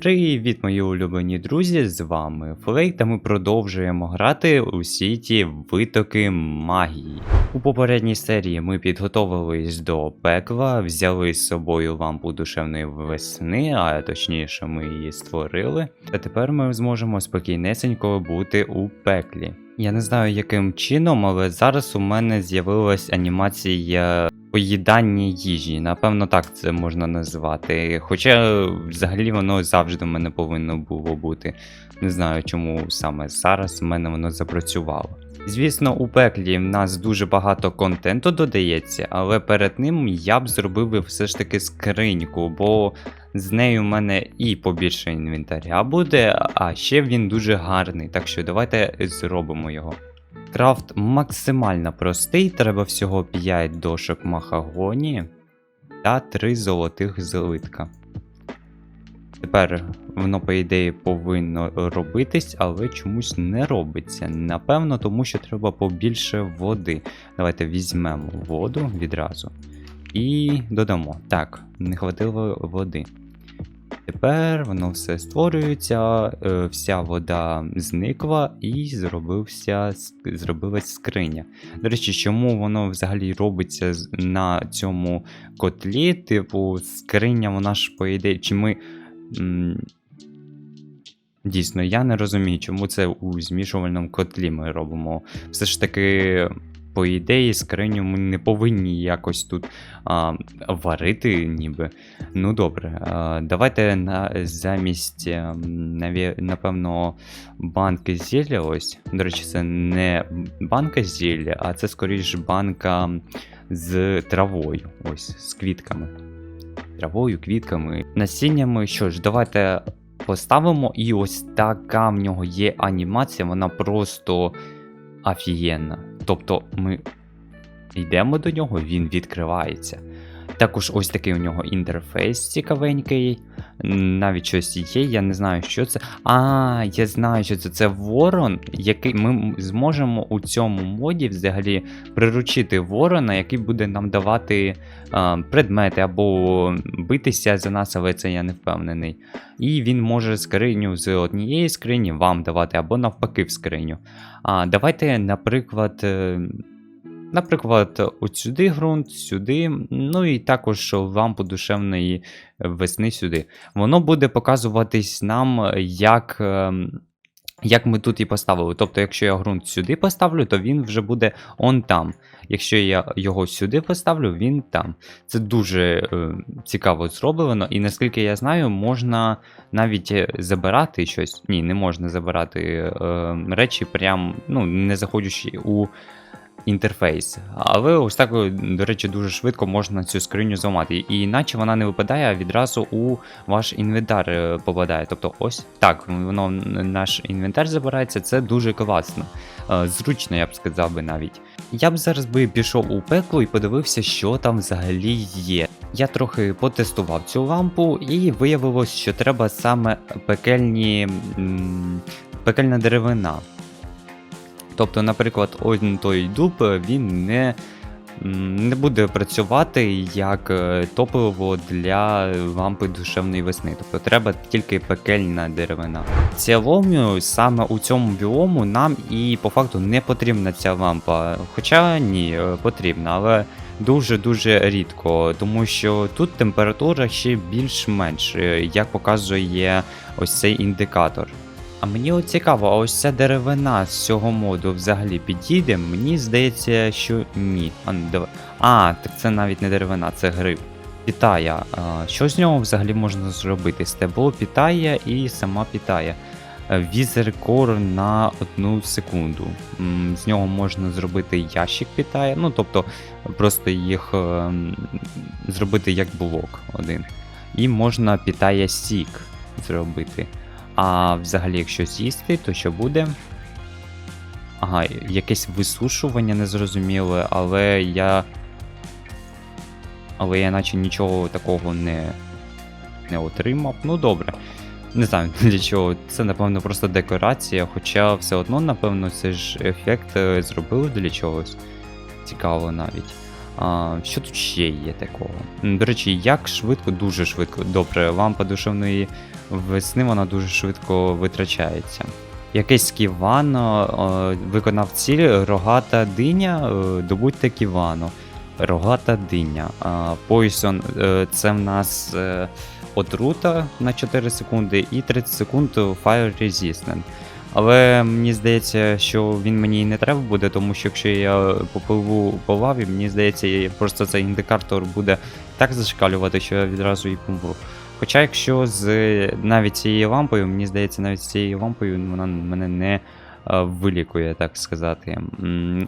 Привіт, мої улюблені друзі! З вами Флейк, та ми продовжуємо грати у ті витоки магії. У попередній серії ми підготовились до пекла, взяли з собою лампу душевної весни, а точніше, ми її створили. Та тепер ми зможемо спокійнесенько бути у пеклі. Я не знаю, яким чином, але зараз у мене з'явилась анімація поїдання їжі. Напевно, так це можна назвати. Хоча взагалі воно завжди в мене повинно було бути. Не знаю, чому саме зараз в мене воно запрацювало. Звісно, у пеклі в нас дуже багато контенту додається, але перед ним я б зробив все ж таки скриньку, бо з нею в мене і побільше інвентаря буде, а ще він дуже гарний, так що давайте зробимо його. Крафт максимально простий, треба всього 5 дошок махагоні та 3 золотих злитка. Тепер воно, по ідеї, повинно робитись, але чомусь не робиться. Напевно, тому що треба побільше води. Давайте візьмемо воду відразу і додамо. Так, не хватило води. Тепер воно все створюється, е, вся вода зникла і зробився, зробилась скриня. До речі, чому воно взагалі робиться на цьому котлі? Типу, скриня, вона ж по ідеї, чи ми. Дійсно, я не розумію, чому це у змішувальному котлі ми робимо. Все ж таки, по ідеї, скриню ми не повинні якось тут а, варити, ніби. Ну добре, а, давайте на, замість, ем, наві- напевно, банки зілля. Ось. До речі, це не банка зілля, а це скоріш банка з травою. Ось, з квітками. Травою, квітками, насіннями. Що ж, давайте поставимо. І ось така в нього є анімація, вона просто офігенна. Тобто ми йдемо до нього, він відкривається. Також ось такий у нього інтерфейс цікавенький. Навіть щось є, я не знаю, що це. А, я знаю, що це. Це ворон, який ми зможемо у цьому моді взагалі приручити ворона, який буде нам давати а, предмети або битися за нас, але це я не впевнений. І він може скриню з однієї скрині вам давати, або навпаки в скриню. А, давайте, наприклад. Наприклад, от сюди ґрунт, сюди, ну і також лампу душевної весни сюди. Воно буде показуватись нам, як, ем, як ми тут і поставили. Тобто, якщо я ґрунт сюди поставлю, то він вже буде он там. Якщо я його сюди поставлю, він там. Це дуже е, цікаво зроблено, і наскільки я знаю, можна навіть забирати щось. Ні, не можна забирати е, речі, прям ну, не заходячи у інтерфейс. Але ось так, до речі, дуже швидко можна цю скриню зламати. І іначе вона не випадає, а відразу у ваш інвентар е, попадає. Тобто, ось так, воно наш інвентар забирається, це дуже класно. Е, Зручно, я б сказав би навіть. Я б зараз би пішов у пекло і подивився, що там взагалі є. Я трохи потестував цю лампу, і виявилось, що треба саме пекельні. пекельна деревина. Тобто, наприклад, один той дуб він не, не буде працювати як е, топливо для лампи душевної весни. Тобто треба тільки пекельна деревина. В цілому, саме у цьому біому нам і по факту не потрібна ця лампа. Хоча ні, е, потрібна, але дуже-дуже рідко, тому що тут температура ще більш-менш, е, як показує ось цей індикатор. А мені от цікаво, а ось ця деревина з цього моду взагалі підійде? Мені здається, що ні. А, ну, а так це навіть не деревина, це гриб. Пітая. А, що з нього взагалі можна зробити? Стебло пітає і сама пітає. Е, Візер кор на одну секунду. З нього можна зробити ящик пітає, ну тобто просто їх ем, зробити як блок один. І можна пітає сік зробити. А взагалі, якщо з'їсти, то що буде? Ага, якесь висушування незрозуміле, але я. Але я наче нічого такого не, не отримав. Ну добре. Не знаю для чого. Це, напевно, просто декорація, хоча все одно, напевно, це ж ефект е, зробили для чогось. Цікаво навіть. Що тут ще є такого? До речі, як швидко, дуже швидко. Добре, лампа душевної весни вона дуже швидко витрачається. Якийсь ківано виконав ціль, рогата диня, е, добудьте ківано. Рогата диня. Poison е, це в нас е, отрута на 4 секунди і 30 секунд Fire Resistant. Але мені здається, що він мені і не треба буде, тому що якщо я попливу по лаві, мені здається, просто цей індикатор буде так зашкалювати, що я відразу і помру. Хоча якщо з навіть цією лампою, мені здається, навіть з цією лампою вона мене не е, вилікує, так сказати.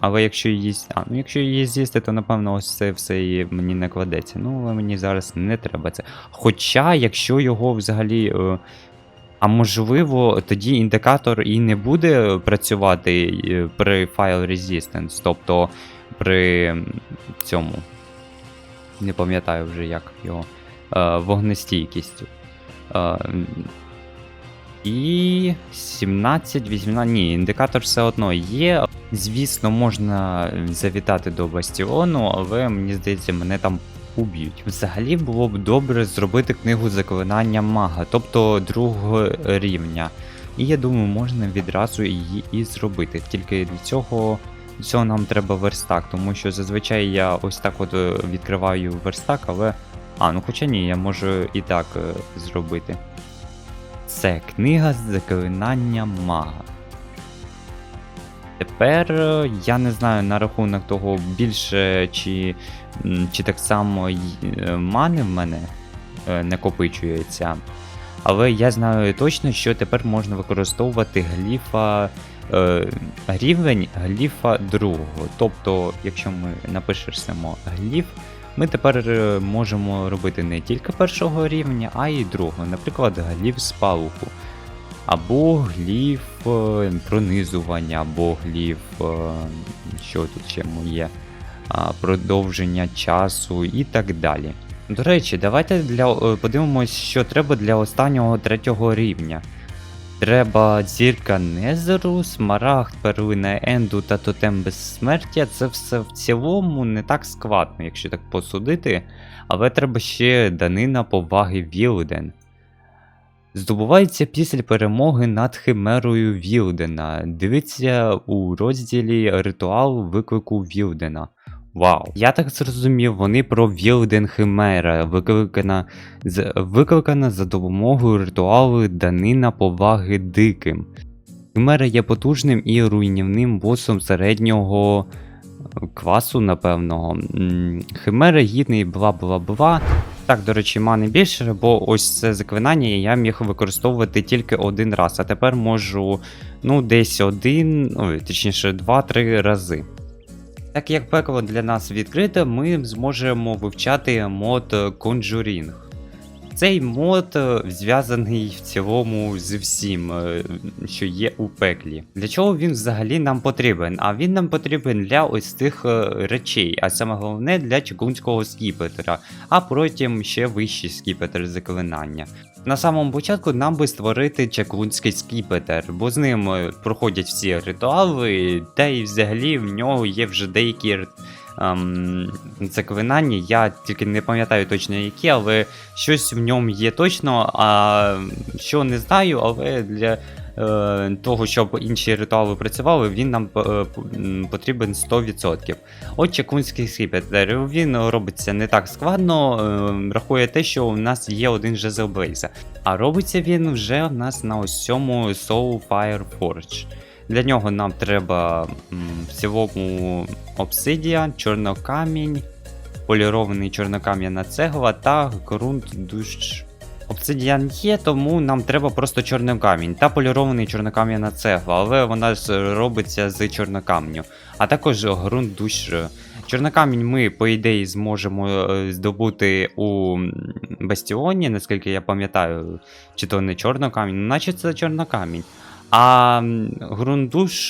Але якщо її, а, ну, якщо її з'їсти, то напевно ось це все і мені не кладеться. Ну, але мені зараз не треба це. Хоча, якщо його взагалі. А можливо, тоді індикатор і не буде працювати е, при File Resistance, тобто при цьому. Не пам'ятаю вже, як його. Е, вогнестійкістю. Е, і 17, 18. Ні, індикатор все одно є. Звісно, можна завітати до бастіону, але мені здається, мене там уб'ють. Взагалі було б добре зробити книгу заклинання мага, тобто другого рівня. І я думаю, можна відразу її і зробити. Тільки для цього, для цього нам треба верстак, тому що зазвичай я ось так от е, відкриваю верстак, але. А, ну хоча ні, я можу і так е, зробити. Це книга заклинання мага. Тепер е, я не знаю на рахунок того більше чи, чи так само е, мани в мене е, накопичується. Але я знаю точно, що тепер можна використовувати гліфа е, рівень гліфа другого. Тобто, якщо ми напишемо гліф, ми тепер можемо робити не тільки першого рівня, а й другого. Наприклад, гліф спалуху. Або гліф е, пронизування, або гліф, е, що тут ще є, продовження часу і так далі. До речі, давайте для, е, подивимось, що треба для останнього третього рівня. Треба зірка Незеру, смарагд, перлина Енду та тотем безсмертя. Це все в цілому не так складно, якщо так посудити. Але треба ще данина поваги Вілден. Здобувається після перемоги над Химерою Вілдена. Дивіться у розділі Ритуал виклику Вілдена. Вау. Я так зрозумів, вони про Вілден Химера, викликана, з, викликана за допомогою ритуалу Данина поваги диким. Химера є потужним і руйнівним босом середнього е, класу, напевного. Химера гідний бла бла бла. Так, до речі, мани більше, бо ось це заклинання я міг використовувати тільки один раз, а тепер можу, ну, десь один, ой, точніше, два-три рази. Так як пекло для нас відкрите, ми зможемо вивчати мод Conjuring. Цей мод е, зв'язаний в цілому з всім, е, що є у пеклі. Для чого він взагалі нам потрібен? А він нам потрібен для ось тих е, речей, а саме головне для чекунського скіпетра, а потім ще вищий скіпетр заклинання. На самому початку нам би створити чаклунський скіпетр, бо з ним проходять всі ритуали, та й взагалі в нього є вже деякі ем, заклинання. Я тільки не пам'ятаю точно які, але щось в ньому є точно, а що не знаю, але для е, того, щоб інші ритуали працювали, він нам е, потрібен 100%. От чекунський скіпетр, він робиться не так складно, е, рахує те, що у нас є один жезл Блейза. А робиться він вже в нас на ось цьому Soul Fire Forge. Для нього нам треба в цілому обсидіан, чорнокамінь, полірований чорнокам'яна цегла та ґрунт душ. Обсидіан є, тому нам треба просто чорнокамінь та полірований чорнокам'яна цегла, але вона ж робиться з чорнокамню. А також ґрунт душ. Чорнокамінь ми, по ідеї, зможемо е, здобути у бастіоні, наскільки я пам'ятаю, чи то не чорнокамінь, наче це чорнокамінь. А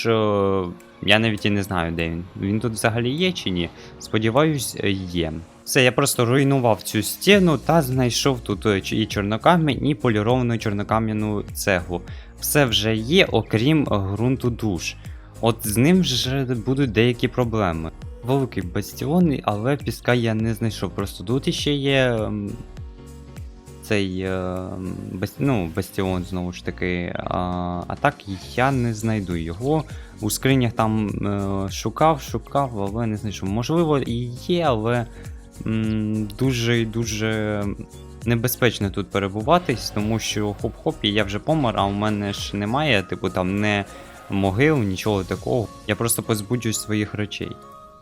е, я навіть і не знаю, де він. Він тут взагалі є чи ні? Сподіваюсь, е, є. Все, я просто руйнував цю стіну та знайшов тут е, і чорнокамінь, і поліровану чорнокам'яну цеглу. Все вже є, окрім ґрунту душ. От з ним вже будуть деякі проблеми. Великий бастіон, але піска я не знайшов. Просто тут іще є цей е, ну, бастіон, знову ж таки. А, так я не знайду його. У скринях там е, шукав, шукав, але не знайшов. Можливо, і є, але дуже дуже небезпечно тут перебуватись, тому що хоп-хоп, і я вже помер, а у мене ж немає, типу, там не могил, нічого такого. Я просто позбуджусь своїх речей.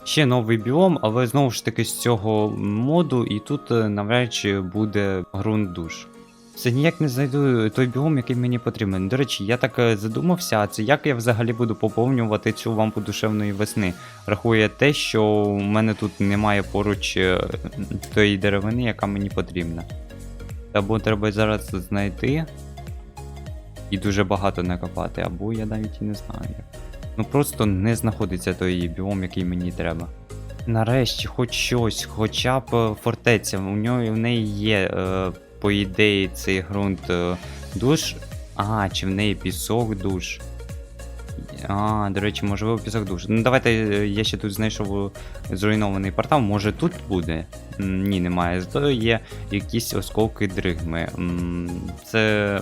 Ще новий біом, але знову ж таки з цього моду, і тут е, навряд чи буде ґрунт душ. Все ніяк не знайду той біом, який мені потрібен. До речі, я так е, задумався, а це як я взагалі буду поповнювати цю лампу душевної весни. Рахує те, що у мене тут немає поруч е, тої деревини, яка мені потрібна. Або треба зараз знайти і дуже багато накопати, або я навіть і не знаю. як. Ну просто не знаходиться той біом, який мені треба. Нарешті, хоч щось, хоча б е, фортеця. У нього в неї є, е, по ідеї, цей ґрунт е, душ. А, чи в неї пісок душ. А, до речі, можливо, пісок душ. Ну давайте е, я ще тут знайшов е, зруйнований портал. Може тут буде? Ні, немає. Зато є якісь осколки дригми. Це.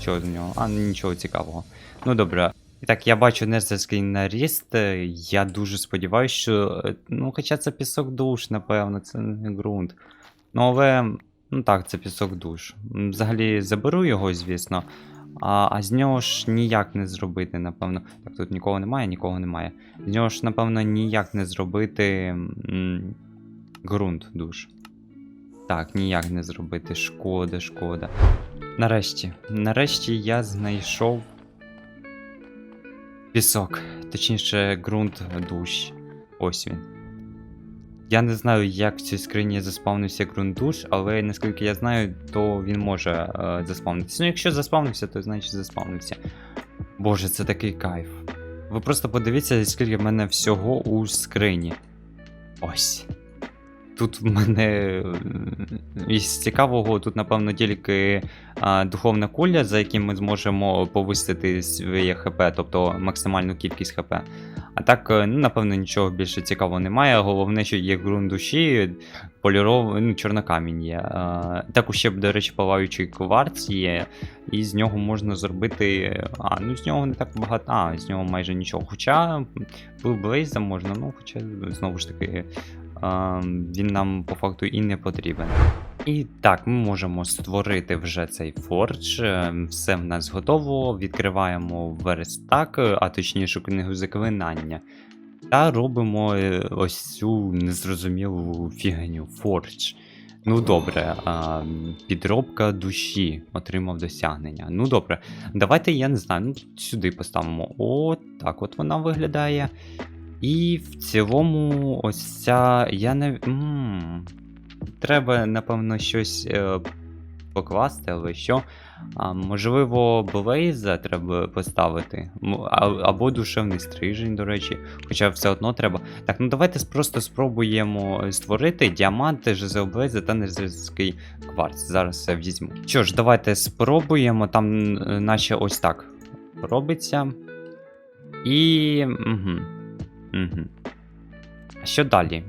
Що з нього? А, нічого цікавого. Ну добре. Так, я бачу незерський наріст. е, Я дуже сподіваюся, що. е, Ну, хоча це пісок душ, напевно, це не ґрунт. Ну, але. Ну так, це пісок душ. Взагалі заберу його, звісно. А, а з нього ж ніяк не зробити, напевно. Так, тут нікого немає, нікого немає. З нього ж, напевно, ніяк не зробити ґрунт душ. Так, ніяк не зробити. Шкода, шкода. Нарешті, нарешті я знайшов пісок, точніше, ґрунт душ. Ось він. Я не знаю, як в цій скрині заспавнився ґрунт душ, але наскільки я знаю, то він може е, заспавнитися. Ну, якщо заспавнився, то значить заспавнився. Боже, це такий кайф. Ви просто подивіться, скільки в мене всього у скрині. Ось. Тут в мене із цікавого, тут, напевно, тільки а, духовна куля, за яким ми зможемо повисити своє ХП, тобто максимальну кількість ХП. А так, е, ну, напевно, нічого більше цікавого немає. Головне, що є ґрунт душі, полірований, ну, чорнокамінь є. А, також ще, до речі, палаючий кварц є, і з нього можна зробити. А, ну з нього не так багато. А, з нього майже нічого. Хоча Блейза можна, ну, хоча, знову ж таки, він нам по факту і не потрібен. І так, ми можемо створити вже цей фордж. е, Все в нас готово. Відкриваємо верстак, е, а точніше книгу заклинання. Та робимо е, ось цю незрозумілу фігню фордж. Ну добре, підробка душі отримав досягнення. Ну добре, давайте я не знаю, ну сюди поставимо. От так от вона виглядає. І в цілому, ось ця. Я не. м Треба, напевно, щось е, покласти, але що. А, можливо, Блейза треба поставити. А- Або душевний стрижень, до речі. Хоча все одно треба. Так, ну давайте просто спробуємо створити діаманти, Жизел Блейза та незрізький кварц. Зараз все візьму. Що ж, давайте спробуємо. Там наче ось так робиться. І. Угу. Угу. Що далі?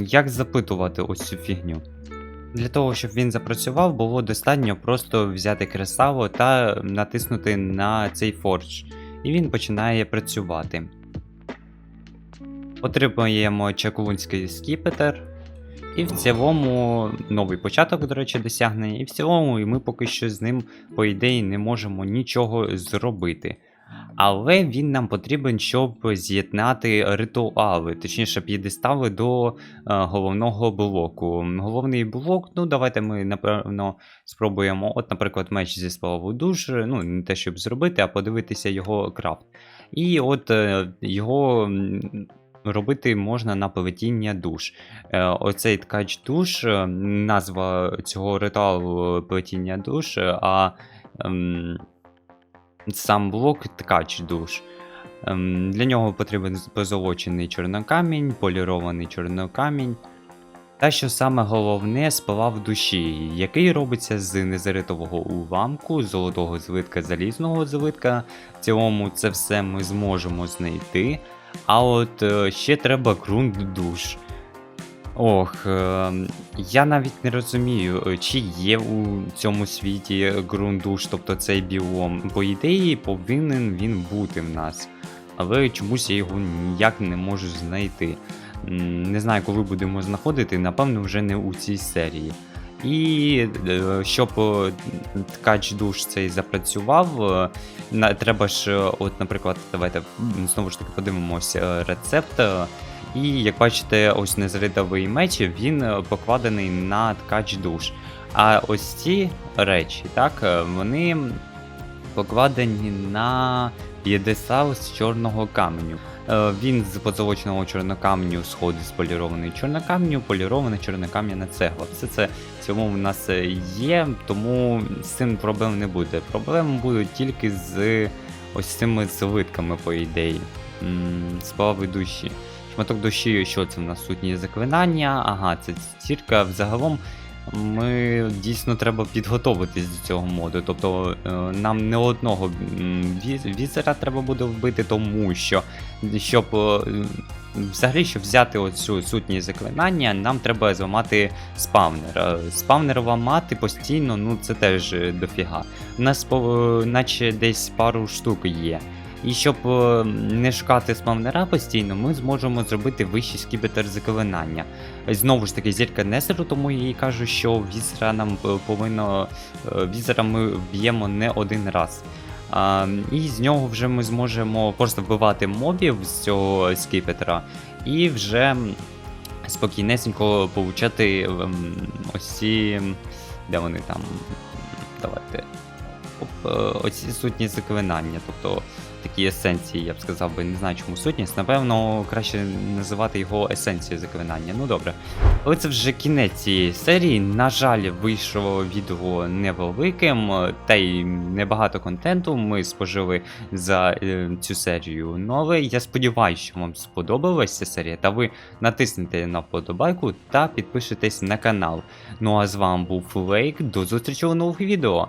Як запитувати ось цю фігню? Для того, щоб він запрацював, було достатньо просто взяти кресало та натиснути на цей фордж. І він починає працювати. Отримуємо чаклунський скіпетр. І в цілому новий початок, до речі, досягнення. І в цілому і ми поки що з ним, по ідеї, не можемо нічого зробити. Але він нам потрібен, щоб з'єднати ритуали, точніше, п'єдестали до е, головного блоку. Головний блок, ну давайте ми напевно спробуємо. От, наприклад, меч зі спалову душ, ну не те, щоб зробити, а подивитися його крафт. І от е, його. Робити можна на плетіння душ. Е, Оцей ткач душ, назва цього ритуалу плетіння душ, а ем, сам блок ткач душ. Ем, Для нього потрібен позолочений чорнокамінь, полірований чорнокамінь. Та що саме головне спалав душі, який робиться з незаритового уламку, золотого злитка, залізного злитка. В цілому це все ми зможемо знайти. А от е, ще треба ґрунт душ. Ох, е, я навіть не розумію, е, чи є у цьому світі ґрунт душ, тобто цей біом. По ідеї повинен він бути в нас. Але чомусь я його ніяк не можу знайти. Не знаю, коли будемо знаходити, напевно, вже не у цій серії. І е, щоб ткач душ цей запрацював, треба ж, от, наприклад, давайте знову ж таки подивимося рецепт. І як бачите, ось незаритовий меч, він е, покладений на ткач душ. А ось ці речі, так, е, вони покладені на п'єдестал з чорного каменю. Е, Він з позолоченого чорнокамню сходить з полірованої чорнокамню, полірована чорнокам'яна цегла. Все це в цьому в нас є, тому з цим проблем не буде. Проблеми будуть тільки з ось цими злитками, по ідеї. Сплави душі. Шматок душі, що це в нас сутні заклинання? Ага, це стірка. Взагалом ми дійсно треба підготуватись до цього моду. Тобто е, нам не одного візера треба буде вбити, тому що щоб е, взагалі щоб взяти оцю сутність заклинання, нам треба зламати спавнер. Е, Спавнер ламати постійно, ну це теж е, дофіга. У нас по- наче десь пару штук є. І щоб е, не шукати спавнера постійно, ми зможемо зробити вищий скібетр заклинання. Знову ж таки, зірка Несеру, тому я і кажу, що візера нам е, повинно. е, Візера ми вб'ємо не один раз. А, і з нього вже ми зможемо просто вбивати мобів з цього скіпетра, і вже спокійнесенько получати ем, ось. Де вони там? Давайте. Оп, Оці сутні заклинання, тобто такі есенції, я б сказав би, не знаю чому сутність. Напевно, краще називати його есенцією заклинання. Ну добре. Але це вже кінець цієї серії. На жаль, вийшло відео невеликим, та й небагато контенту ми спожили за е, цю серію. Ну але я сподіваюся, що вам сподобалася серія, та ви натиснете на вподобайку та підпишетесь на канал. Ну а з вами був Лейк. До зустрічі у нових відео.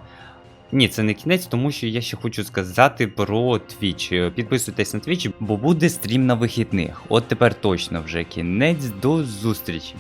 Ні, це не кінець, тому що я ще хочу сказати про Twitch. Підписуйтесь на Twitch, бо буде стрім на вихідних. От тепер точно вже кінець. До зустрічі.